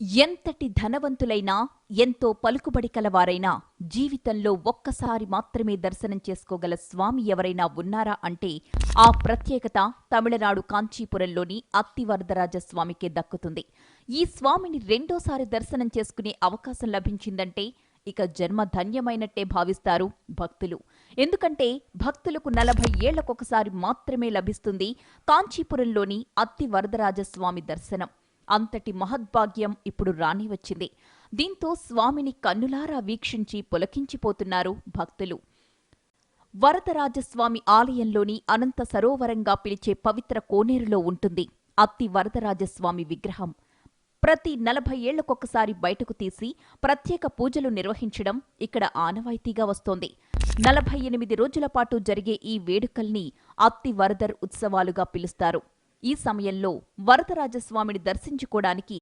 ఎంతటి ధనవంతులైనా ఎంతో పలుకుబడి కలవారైనా జీవితంలో ఒక్కసారి మాత్రమే దర్శనం చేసుకోగల స్వామి ఎవరైనా ఉన్నారా అంటే ఆ ప్రత్యేకత తమిళనాడు కాంచీపురంలోని అత్తివరదరాజ స్వామికే దక్కుతుంది. ఈ స్వామిని రెండోసారి దర్శనం చేసుకునే అవకాశం లభించిందంటే ఇక జన్మ ధన్యమైనట్టే భావిస్తారు భక్తులు. ఎందుకంటే భక్తులకు నలభై ఏళ్ళకొకసారి మాత్రమే లభిస్తుంది కాంచీపురంలోని అత్తి వరదరాజస్వామి దర్శనం. అంతటి మహద్భాగ్యం ఇప్పుడు రాని వచ్చింది. దీంతో స్వామిని కన్నులారా వీక్షించి పులకించిపోతున్నారు భక్తులు. వరదరాజస్వామి ఆలయంలోని అనంత సరోవరంగా పిలిచే పవిత్ర కోనేరులో ఉంటుంది. అత్తి వరదరాజస్వామి విగ్రహం. ప్రతి నలభై ఏళ్ళకొకసారి బయటకు తీసి ప్రత్యేక పూజలు నిర్వహించడం ఇక్కడ ఆనవాయితీగా వస్తోంది. నలభై ఎనిమిది రోజుల పాటు జరిగే ఈ వేడుకల్ని అత్తి వరదర్ ఉత్సవాలుగా పిలుస్తారు. ఈ సమయంలో వరదరాజస్వామిని దర్శించుకోవడానికి